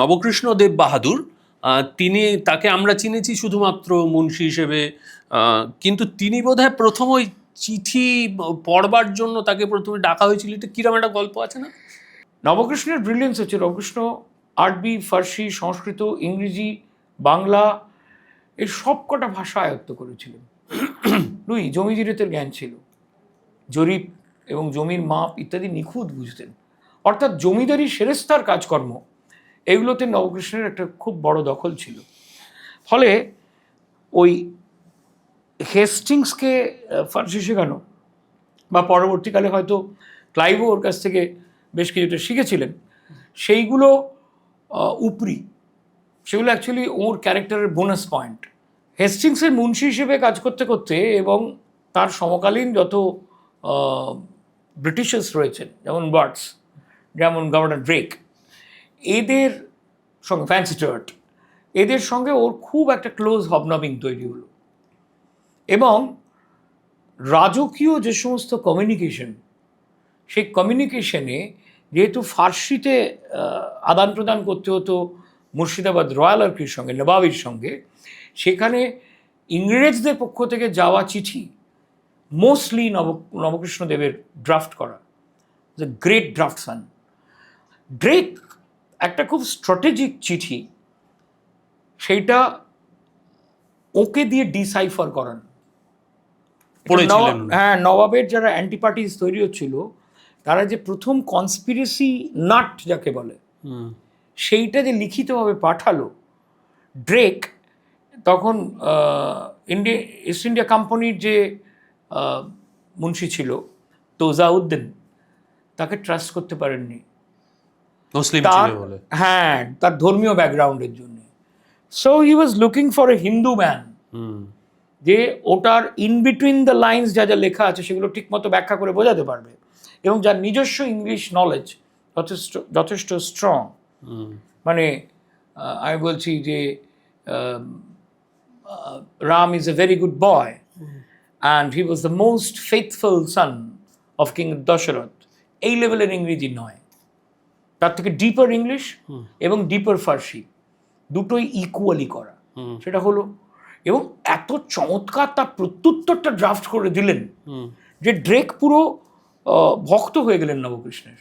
নবকৃষ্ণ দেব বাহাদুর তিনি, তাকে আমরা চিনেছি শুধুমাত্র মুন্সি হিসেবে কিন্তু তিনি বোধহয় প্রথম ওই চিঠি পড়বার জন্য তাকে প্রথমে ডাকা হয়েছিল। এটা কিরম একটা গল্প আছে না? নবকৃষ্ণের ব্রিলিয়েন্স হচ্ছে নবকৃষ্ণ, আরবি, ফার্সি, সংস্কৃত, ইংরেজি, বাংলা এই সব কটা ভাষা আয়ত্ত করেছিলেন। দুই জমিজিরেতের জ্ঞান ছিল। জরিপ এবং জমির মাপ ইত্যাদি নিখুঁত বুঝতেন। অর্থাৎ জমিদারি সেরেস্তার কাজকর্ম। এগুলোতে নবকৃষ্ণের একটা খুব বড় দখল ছিল। ফলে ওই হেস্টিংসকে ফার্সি শেখানো বা পরবর্তীকালে হয়তো ক্লাইভও ওর কাছ থেকে বেশ কিছুটা শিখেছিলেন, সেইগুলো উপরি, সেগুলো অ্যাকচুয়ালি ওর ক্যারেক্টারের বোনাস পয়েন্ট। হেস্টিংসের মুন্সি হিসেবে কাজ করতে করতে এবং তার সমকালীন যত ব্রিটিশার্স রয়েছেন, যেমন বার্ডস যেমন গভর্নর ড্রেক এদের সঙ্গে ফ্যান্সি টার্ট এদের সঙ্গে ওর খুব একটা ক্লোজ হবনবিং তৈরি হলো। এবং রাজকীয় যে সমস্ত কমিউনিকেশন সেই কমিউনিকেশনে যেহেতু ফার্সিতে আদান প্রদান করতে হতো মুর্শিদাবাদ রয়্যাল আর্কির সঙ্গে, নবাবির সঙ্গে, সেখানে ইংরেজদের পক্ষ থেকে যাওয়া চিঠি মোস্টলি নব নবকৃষ্ণ দেবের ড্রাফট করা দ্য গ্রেট ড্রাফটসান ড্রেক একটা খুব স্ট্র্যাটেজিক চিঠি সেইটা ওকে দিয়ে ডিসাইফার করান। হ্যাঁ নবাবের যারা অ্যান্টি পার্টিস তৈরি হচ্ছিল তারা যে প্রথম কনস্পিরেসি নাট যাকে বলে সেইটা যে লিখিতভাবে পাঠালো ড্রেক তখন ইন্ডিয়া ইস্ট ইন্ডিয়া কোম্পানির যে মুন্সি ছিল তোজাউদ্দিন তাকে ট্রাস্ট করতে পারেননি। তার বলে। হ্যাঁ তার ধর্মীয় ব্যাকগ্রাউন্ডের জন্য। So he was looking for a Hindu man hmm. যে ওটার ইন বিটুইন দ্য লাইন্স যা যা লেখা আছে সেগুলো ঠিকমতো ব্যাখ্যা করে বোঝাতে পারবে এবং যার নিজস্ব ইংলিশ নলেজ যথেষ্ট যথেষ্ট স্ট্রং মানে আমি বলছি যে Ram is a very good boy and he was the most faithful son of king Dasharatha এই লেভেলের ইংরেজি নয়। তার থেকে ডিপার ইংলিশ এবং ডিপার ফার্সি দুটোই ইকুয়ালি করা। হুম। সেটা হলো এবং এত চমৎকার তার প্রত্যুত্তরটা ড্রাফট করে দিলেন যে ড্রেক পুরো ভক্ত হয়ে গেলেন নবকৃষ্ণের।